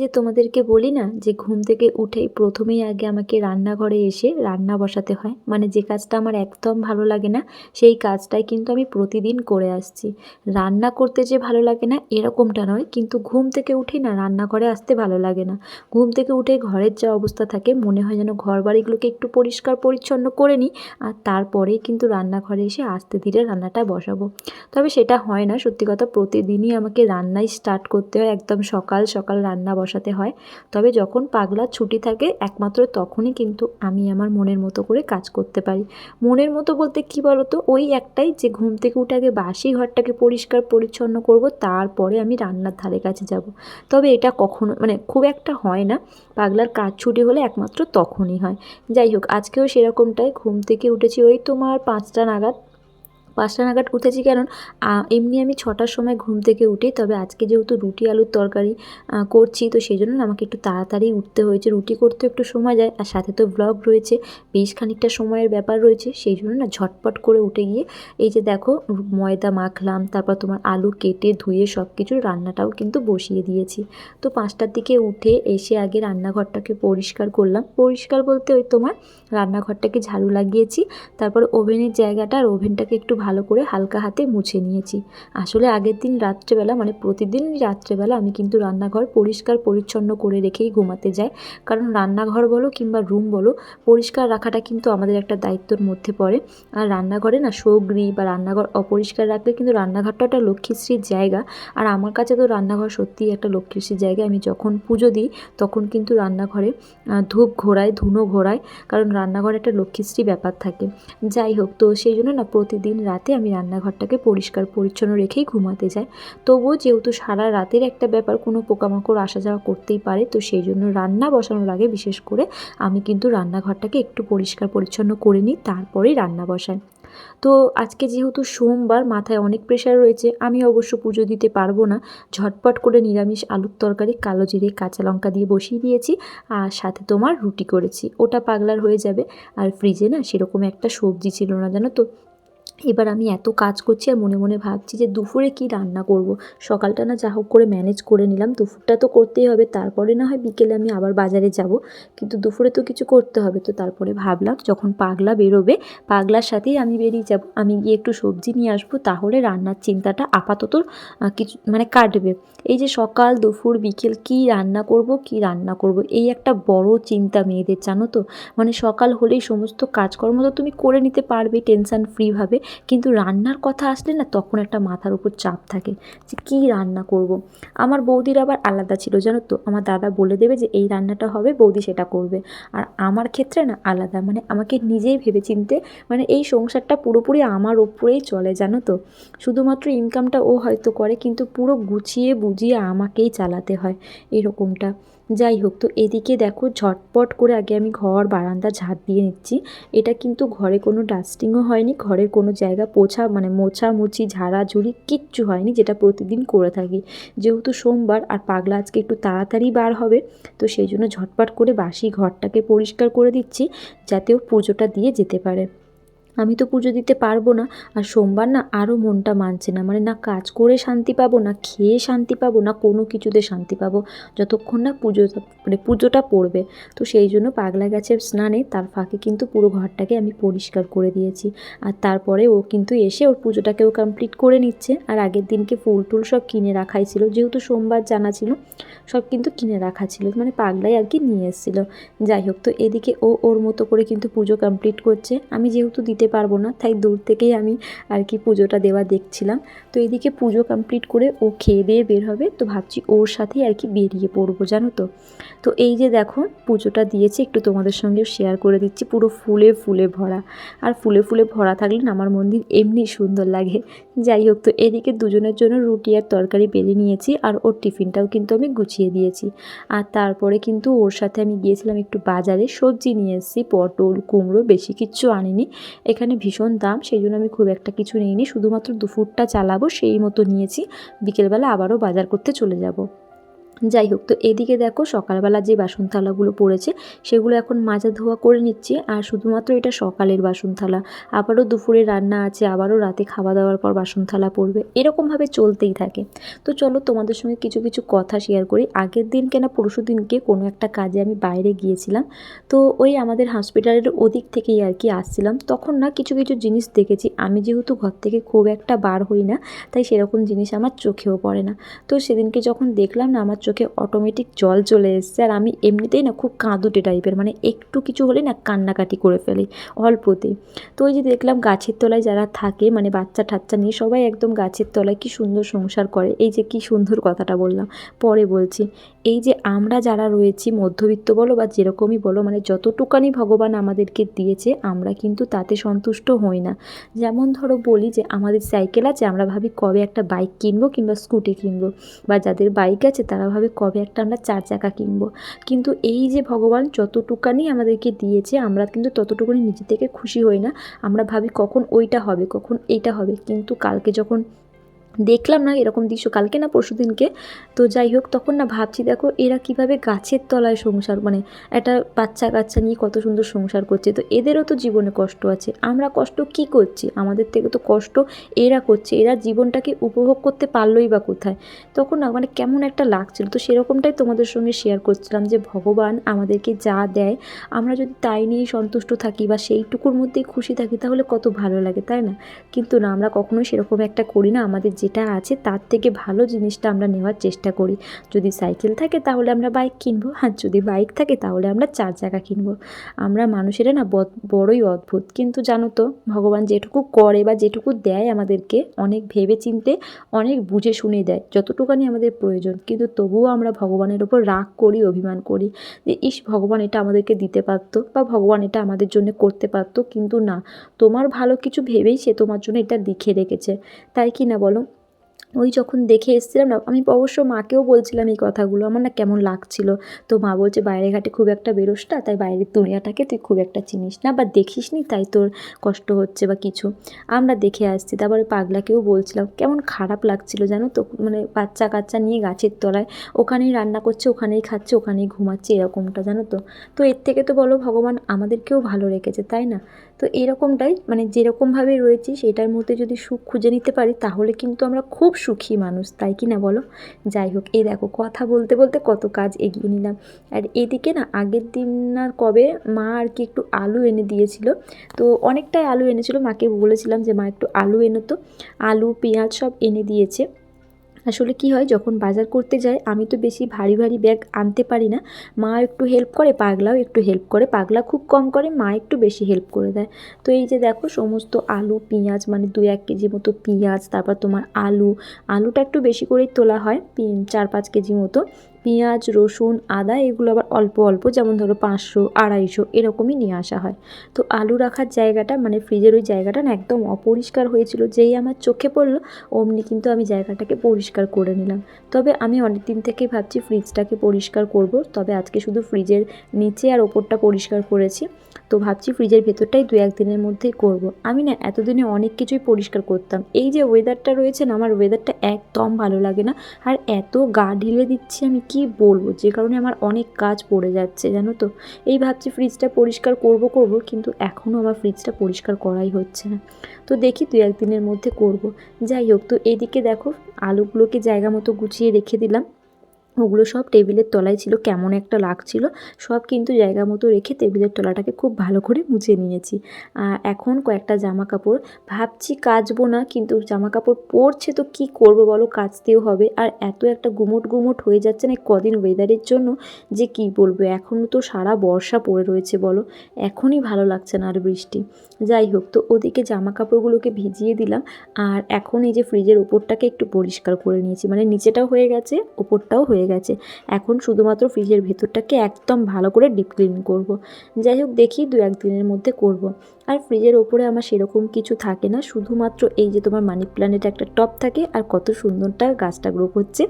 যে তোমাদেরকে বলি না যে ঘুম থেকে উঠেই প্রথমেই আগে আমাকে রান্নাঘরে এসে রান্না বসাতে হয়। মানে যে কাজটা আমার একদম ভালো লাগে না, সেই কাজটাই কিন্তু আমি প্রতিদিন করে আসছি। রান্না করতে যে ভালো লাগে না, এরকমটা নয়। কিন্তু ঘুম থেকে উঠে না রান্নাঘরে আসতে ভালো লাগে না। ঘুম থেকে উঠে ঘরের যা অবস্থা থাকে, মনে হয় যেন ঘর বাড়িগুলোকে একটু পরিষ্কার পরিচ্ছন্ন করে নিই আর তারপরেই কিন্তু রান্নাঘরে এসে আস্তে ধীরে রান্নাটা বসাবো। তবে সেটা হয় না। সত্যি কথা, প্রতিদিনই আমাকে রান্নাই স্টার্ট করতে হয়। একদম সকাল সকাল রান্না বসাতে হয়। তবে যখন পাগলার ছুটি থাকে, একমাত্র তখনই কিন্তু আমি আমার মনের মতো করে কাজ করতে পারি। মনের মতো বলতে কি বলতো? ওই একটাই যে ঘুম থেকে উঠে আগে বাসি ঘরটাকে পরিষ্কার পরিচ্ছন্ন করব, তারপরে আমি রান্নার ধারে কাছে যাব। তবে এটা কখনো মানে খুব একটা হয় না। পাগলার কাজ ছুটি হলে একমাত্র তখনই হয়। যাই হোক, আজকেও সেরকমটাই। ঘুম থেকে উঠেছি, ওই তোমার পাঁচটা নাগাদ। পাঁচটা নাগাদ উঠেছি কারণ এমনি আমি ছটার সময় ঘুম থেকে উঠি, তবে আজকে যেহেতু রুটি আলুর তরকারি করছি, তো সেই জন্য আমাকে একটু তাড়াতাড়ি উঠতে হয়েছে। রুটি করতে একটু সময় যায়, আর সাথে তো ব্লগ রয়েছে, বেশ খানিকটা সময়ের ব্যাপার রয়েছে সেই জন্য না ঝটপট করে উঠে গিয়ে, এই যে দেখো, ময়দা মাখলাম, তারপর তোমার আলু কেটে ধুয়ে সব কিছু রান্নাটাও কিন্তু বসিয়ে দিয়েছি। তো পাঁচটার দিকে উঠে এসে আগে রান্নাঘরটাকে পরিষ্কার করলাম। পরিষ্কার বলতে ওই তোমার রান্নাঘরটাকে ঝাড়ু লাগিয়েছি, তারপর ওভেনের জায়গাটা আর ওভেনটাকে একটু ভালো করে হালকা হাতে মুছে নিয়েছি। আসলে আগের দিন রাত্রেবেলা মানে প্রতিদিন রাত্রেবেলা আমি কিন্তু রান্নাঘর পরিষ্কার পরিচ্ছন্ন করে রেখেই ঘুমাতে যাই। কারণ রান্নাঘর বলো কিংবা রুম বলো, পরিষ্কার রাখাটা কিন্তু আমাদের একটা দায়িত্বর মধ্যে পড়ে। আর রান্নাঘরে না সৌগ্রি বা রান্নাঘর অপরিষ্কার রাখলে কিন্তু রান্নাঘরটা একটা লক্ষ্মীশ্রীর জায়গা। আর আমার কাছে তো রান্নাঘর সত্যিই একটা লক্ষ্মীশ্রীর জায়গা। আমি যখন পুজো দিই, তখন কিন্তু রান্নাঘরে ধূপ ঘোরায়, ধুনো ঘোরায়। কারণ রান্নাঘরে একটা লক্ষ্মীশ্রী ব্যাপার থাকে। যাই হোক, তো সেই জন্য না প্রতিদিন রাতে আমি রান্নাঘরটাকে পরিষ্কার, পরিচ্ছন্ন রেখেই ঘুমাতে যাই। তবুও যেহেতু সারা রাতের একটা ব্যাপার, কোনো পোকামাকড় আসা যাওয়া করতেই পারে, তো সেই জন্য রান্না বসানোর আগে বিশেষ করে আমি কিন্তু রান্নাঘরটাকে একটু পরিষ্কার, পরিচ্ছন্ন করে নিই, তারপরেই রান্না বসাই। তো আজকে যেহেতু সোমবার, মাথায় অনেক প্রেশার রয়েছে, আমি অবশ্য পুজো দিতে পারব না। ঝটপট করে নিরামিষ আলুর তরকারি, কালো জিরে, কাঁচা লঙ্কা দিয়ে বসিয়ে দিয়েছি, আর সাথে তোমার রুটি করেছি। ওটা পাগলার হয়ে যাবে, আর ফ্রিজে না সেরকম একটা সবজি ছিল না, জানো তো? এবার আমি এত কাজ করছি আর মনে মনে ভাবছি যে দুপুরে কি রান্না করব। সকালটা না যা হোক করে ম্যানেজ করে নিলাম। দুপুরটা তো করতেই হবে। তারপরে না হয় বিকেলে আমি আবার বাজারে যাব। কিন্তু দুপুরে তো কিছু করতে হবে। তো তারপরে ভাবলাম যখন পাগলা বেরোবে, পাগলার সাথেই আমি বেরিয়ে যাব। আমি গিয়ে একটু সবজি নিয়ে আসব। তাহলে রান্নার চিন্তাটা আপাতত কিছু মানে কাটবে। এই যে সকাল, দুপুর, বিকেল কি রান্না করব, কি রান্না করব, এই একটা বড় চিন্তা মেয়েদের, জানো তো? মানে সকাল হলেই সমস্ত কাজকর্ম তো তুমি করে নিতে পারবে টেনশন ফ্রিভাবে কিন্তু রান্নার কথা আসলে না তখন একটা মাথার উপর চাপ থাকে যে কী রান্না করব। আমার বৌদির আবার আলাদা ছিল, জানো তো? আমার দাদা বলে দেবে যে এই রান্নাটা হবে, বৌদি সেটা করবে। আর আমার ক্ষেত্রে না আলাদা মানে আমাকে নিজেই ভেবে চিনতে মানে এই সংসারটা পুরোপুরি আমার ওপরেই চলে, জানো তো? শুধুমাত্র ইনকামটা ও হয়তো করে, কিন্তু পুরো গুছিয়ে বুঝিয়ে আমাকেই চালাতে হয়, এরকমটা। যাই হোক তো এদিকে দেখো ঝটপট করে আগে আমি ঘর, বারান্দা, ঝাঁট দিয়ে নিচ্ছি। এটা কিন্তু ঘরে কোনো ডাস্টিংও হয়নি, ঘরের কোনো জায়গা পোছা মানে মোছামুছি, ঝাড়াঝুড়ি কিচ্ছু হয়নি, যেটা প্রতিদিন করে থাকি। যেহেতু সোমবার আর পাগলা আজকে একটু তাড়াতাড়ি বার হবে, তো সেই জন্য ঝটপট করে বাসি ঘরটাকে পরিষ্কার করে দিচ্ছি, যাতে ও পুজোটা দিয়ে যেতে পারে। আমি তো পুজো দিতে পারব না। আর সোমবার না আরও মনটা মানছে না। মানে না কাজ করে শান্তি পাবো, না খেয়ে শান্তি পাবো, না কোনো কিছুতে শান্তি পাবো। যতক্ষণ না পুজো মানে পুজোটা পড়বে। তো সেই জন্য পাগলা গেছে স্নানে তার ফাঁকে কিন্তু পুরো ঘরটাকে আমি পরিষ্কার করে দিয়েছি। আর তারপরে ও কিন্তু এসে ওর পুজোটাকেও কমপ্লিট করে নিচ্ছে। আর আগের দিনকে ফুল টুল সব কিনে রাখাই ছিল। যেহেতু সোমবার জানা ছিল, সব কিন্তু কিনে রাখা ছিল। মানে পাগলাই আর কি নিয়ে এসেছিল। যাই হোক, তো এদিকে ও ওর মতো করে কিন্তু পুজো কমপ্লিট করছে। আমি যেহেতু দিতে পারব না, তাই দূর থেকেই আমি আর কি পুজোটা দেওয়া দেখছিলাম। তো এদিকে পুজো কমপ্লিট করে ও খেয়ে দিয়ে বের হবে, তো ভাবছি ওর সাথেই আর কি বেরিয়ে পড়ব, জানো তো। তো এই যে দেখো, পুজোটা দিয়েছে, একটু তোমাদের সঙ্গেও শেয়ার করে দিচ্ছি, পুরো ফুলে ফুলে ভরা। আর ফুলে ফুলে ভরা থাকলে আমার মন্দির এমনি সুন্দর লাগে। যাই হোক, তো এদিকে দুজনের জন্য রুটি আর তরকারি বেলে নিয়েছি আর ওর টিফিনটাও কিন্তু আমি গুছিয়ে দিয়েছি। আর তারপরে কিন্তু ওর সাথে আমি গিয়েছিলাম একটু বাজারে, সবজি নিয়ে এসেছি, পটল, কুমড়ো, বেশি কিচ্ছু আনিনি। এখানে ভীষণ দাম, সেই জন্য আমি খুব একটা কিছু নিইনি, শুধুমাত্র দুপুরটা চালাবো সেই মতো নিয়েছি, বিকেলবেলা আবারও বাজার করতে চলে যাব। যাই হোক, তো এদিকে দেখো সকালবেলা যে বাসন থালাগুলো পড়েছে, সেগুলো এখন মাজা ধোয়া করে নিচ্ছি। আর শুধুমাত্র এটা সকালের বাসন থালা আবারও দুপুরে রান্না আছে, আবারও রাতে খাওয়া দাওয়ার পর বাসন থালা পড়বে। এরকমভাবে চলতেই থাকে। তো চলো তোমাদের সঙ্গে কিছু কিছু কথা শেয়ার করি। আগের দিন কেনা পরশু দিনকে কোনো একটা কাজে আমি বাইরে গিয়েছিলাম। তো ওই আমাদের হসপিটালের ওদিক থেকেই আর কি আসছিলাম। তখন না কিছু কিছু জিনিস দেখেছি। আমি যেহেতু ঘর থেকে খুব একটা বার হই না, তাই সেরকম জিনিস আমার চোখেও পড়ে না। তো সেদিনকে যখন দেখলাম না, আমার চোখে অটোমেটিক জল চলে এসছে আর আমি এমনিতেই না খুব কাঁদুটে টাইপের মানে একটু কিছু হলে না কান্নাকাটি করে ফেলি অল্পতেই তো ওই যে দেখলাম গাছের তলায় যারা থাকে মানে বাচ্চা ঠাচ্চা নিয়ে সবাই একদম গাছের তলায় কি সুন্দর সংসার করে। এই যে কি সুন্দর কথাটা বললাম। পরে বলছি, এই যে আমরা যারা রয়েছি, মধ্যবিত্ত বলো বা যেরকমই বলো মানে যতটুকানি ভগবান আমাদেরকে দিয়েছে, আমরা কিন্তু তাতে সন্তুষ্ট হই না। যেমন ধরো বলি যে আমাদের সাইকেল আছে, আমরা ভাবি কবে একটা বাইক কিনবো কিংবা স্কুটি কিনবো, বা যাদের বাইক আছে তারা ভাবে কবে একটা আমরা চার চাকা কিনবো। কিন্তু এই যে ভগবান যতটুকানি আমাদেরকে দিয়েছে, আমরা কিন্তু ততটুকুনি নিজে থেকে খুশি হই না। আমরা ভাবি কখন ওইটা হবে, কখন এইটা হবে। কিন্তু কালকে যখন দেখলাম না এরকম দৃশ্য কালকে না পরশু দিনকে। তো যাই হোক, তখন না ভাবছি, দেখো এরা কীভাবে গাছের তলায় সংসার মানে একটা বাচ্চা কাচ্চা নিয়ে কত সুন্দর সংসার করছে। তো এদেরও তো জীবনে কষ্ট আছে। আমরা কষ্ট কি করছি? আমাদের থেকে তো কষ্ট এরা করছে। এরা জীবনটাকে উপভোগ করতে পারলোই বা কোথায়? তখন না মানে কেমন একটা লাগছিল। তো সেরকমটাই তোমাদের সঙ্গে শেয়ার করছিলাম যে ভগবান আমাদেরকে যা দেয়, আমরা যদি তাই নিয়েই সন্তুষ্ট থাকি বা সেইটুকুর মধ্যেই খুশি থাকি, তাহলে কত ভালো লাগে, তাই না? কিন্তু না, আমরা কখনোই সেরকম একটা করি না। আমাদের যেটা আছে তার থেকে ভালো জিনিসটা আমরা নেওয়ার চেষ্টা করি। যদি সাইকেল থাকে তাহলে আমরা বাইক কিনবো, আর যদি বাইক থাকে তাহলে আমরা চার চাকা কিনবো। আমরা মানুষেরা না বড়ই অদ্ভুত। কিন্তু জানো তো, ভগবান যেটুকু করে বা যেটুকু দেয় আমাদেরকে অনেক ভেবে চিনতে অনেক বুঝে শুনে দেয়। যতটুকানি আমাদের প্রয়োজন। কিন্তু তবুও আমরা ভগবানের ওপর রাগ করি, অভিমান করি যে, ইস, ভগবান এটা আমাদেরকে দিতে পারতো বা ভগবান এটা আমাদের জন্য করতে পারতো। কিন্তু না, তোমার ভালো কিছু ভেবেই সে তোমার জন্য এটা লিখে রেখেছে। তাই কি না বলো? ওই যখন দেখে এসেছিলাম না, আমি অবশ্য মাকেও বলছিলাম এই কথাগুলো, আমার না কেমন লাগছিল। তো মা বলছে, বাইরে ঘাটে খুব একটা বেরোস না, তাই বাইরের দুনিয়াটাকে তুই খুব একটা চিনিস না বা দেখিস নি, তাই তোর কষ্ট হচ্ছে বা কিছু। আমরা দেখে আসছি, তারপরে পাগলাকেও বলছিলাম, কেমন খারাপ লাগছিল জানো তো মানে বাচ্চা কাচ্চা নিয়ে গাছের তলায়, ওখানেই রান্না করছে, ওখানেই খাচ্ছে, ওখানেই ঘুমাচ্ছে, এরকমটা জানো তো। তো এর থেকে তো বলো, ভগবান আমাদেরকেও ভালো রেখেছে, তাই না? তো এরকমটাই মানে যেরকমভাবে রয়েছি সেটার মধ্যে যদি সুখ খুঁজে নিতে পারি, তাহলে কিন্তু আমরা খুব সুখী মানুষ, তাই কি না বলো? যাই হোক এই দেখো, কথা বলতে বলতে কত কাজ এগিয়ে নিলাম। আর এদিকে না, আগের দিন আর কবে মা আর কি একটু আলু এনে দিয়েছিল। তো অনেকটাই আলু এনেছিল, মাকে বলেছিলাম যে মা একটু আলু এনো তো। আলু, পেঁয়াজ সব এনে দিয়েছে। আসলে কি হয়, যখন বাজার করতে যাই, আমি তো বেশি ভারী ভারী ব্যাগ আনতে পারি না। মা একটু হেল্প করে, পাগলাও একটু হেল্প করে। পাগলা খুব কম করে, মা একটু বেশি হেল্প করে দেয়। তো এই যে দেখো, সমস্ত আলু, পেঁয়াজ মানে দু এক কেজি মতো পেঁয়াজ, তারপর তোমার আলু, আলুটা একটু বেশি করেই তোলা হয় চার, পাঁচ কেজি মতো। পেঁয়াজ, রসুন, আদা, এগুলো আবার অল্প অল্প, যেমন ধরো পাঁচশো, আড়াইশো, এরকমই নিয়ে আসা হয়। তো আলু রাখার জায়গাটা মানে ফ্রিজের ওই জায়গাটা না একদম অপরিষ্কার হয়েছিল, যেই আমার চোখে পড়ল, অমনি কিন্তু আমি জায়গাটাকে পরিষ্কার করে নিলাম। তবে আমি অনেক দিন থেকেই ভাবছি ফ্রিজটাকে পরিষ্কার করব, তবে আজকে শুধু ফ্রিজের নিচে আর ওপরটা পরিষ্কার করেছি। তো ভাবছি ফ্রিজের ভেতরটাই দু একদিনের মধ্যেই করব। আমি না এতদিনে অনেক কিছুই পরিষ্কার করতাম। এই যে ওয়েদারটা রয়েছে না, আমার ওয়েদারটা একদম ভালো লাগে না। আর এত গা ঢিলে দিচ্ছি আমি কি বলব? যে কারণে আমার অনেক কাজ পড়ে যাচ্ছে, জানো তো? এই ভাবছি ফ্রিজটা পরিষ্কার করব করব, কিন্তু এখনও আমার ফ্রিজটা পরিষ্কার করাই হচ্ছে না। তো দেখি দু একদিনের মধ্যে করব। যাই হোক, তো এদিকে দেখো, আলুগুলোকে জায়গা মতো গুছিয়ে রেখে দিলাম। ওগুলো সব টেবিলের তলায় ছিল, কেমন একটা লাগছিল। সব কিন্তু জায়গা মতো রেখে টেবিলের তলাটাকে খুব ভালো করে মুছে নিয়েছি। আর এখন কয়েকটা জামা কাপড় ভাবছি কাচবো না, কিন্তু জামা কাপড় পরছে তো কি করব বলো? কাচতেও হবে। আর এত একটা গুমোট গুমোট হয়ে যাচ্ছে না কদিন ওয়েদারের জন্য যে কি বলব? এখনও তো সারা বর্ষা পড়ে রয়েছে বলো। এখনই ভালো লাগছে না আর বৃষ্টি। যাই হোক, তো ওদিকে জামা কাপড়গুলোকে ভিজিয়ে দিলাম। আর এখন এই যে ফ্রিজের ওপরটাকে একটু পরিষ্কার করে নিয়েছি। মানে নিচেটাও হয়ে গেছে, ওপরটাও হয়ে গেছে এখন শুধুমাত্র ফ্রিজের ভেতরটাকে একদম ভালো করে ডিপ ক্লিন করব যাই হোক, দেখি দু একদিনের মধ্যে করব। আর ফ্রিজের ওপরে আমার সেরকম কিছু থাকে না। শুধুমাত্র এই যে তোমার মানি প্ল্যান্টের একটা টপ থাকে আর কত সুন্দরটা গাছটা গ্রো করছে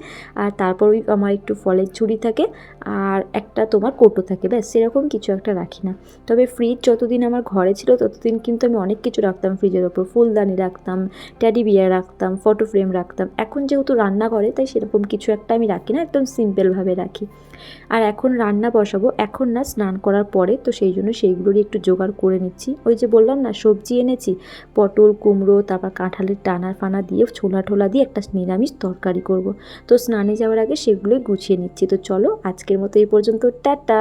আর তারপর ওই আমার একটু ফলের ঝুড়ি থাকে আর একটা তোমার কোটো থাকে। ব্যাস, সেরকম কিছু একটা রাখি না। তবে ফ্রিজ যতদিন আমার ঘরে ছিল ততদিন কিন্তু আমি অনেক কিছু রাখতাম ফ্রিজের ওপর। ফুলদানি রাখতাম ট্যাডি বিয়ার রাখতাম ফটো ফ্রেম রাখতাম। এখন যেহেতু রান্না করে, তাই সেরকম কিছু একটা আমি রাখি না, একদম সিম্পলভাবে রাখি। আর এখন রান্না বসাবো। এখন না, স্নান করার পরে, তো সেই জন্য সেইগুলোরই একটু জোগাড় করে নিচ্ছি। ওই যে বললাম, না, সবজি এনেছি। পটল, কুমড়ো, তারপর কাঁঠালের টানা ফানা দিয়ে ছোলা ঠোলা দিয়ে একটা নিরামিষ তরকারি করব। তো স্নানে যাওয়ার আগে সেগুলোই গুছিয়ে নিচ্ছি। তো চলো, আজকের মতো এই পর্যন্ত। টাটা!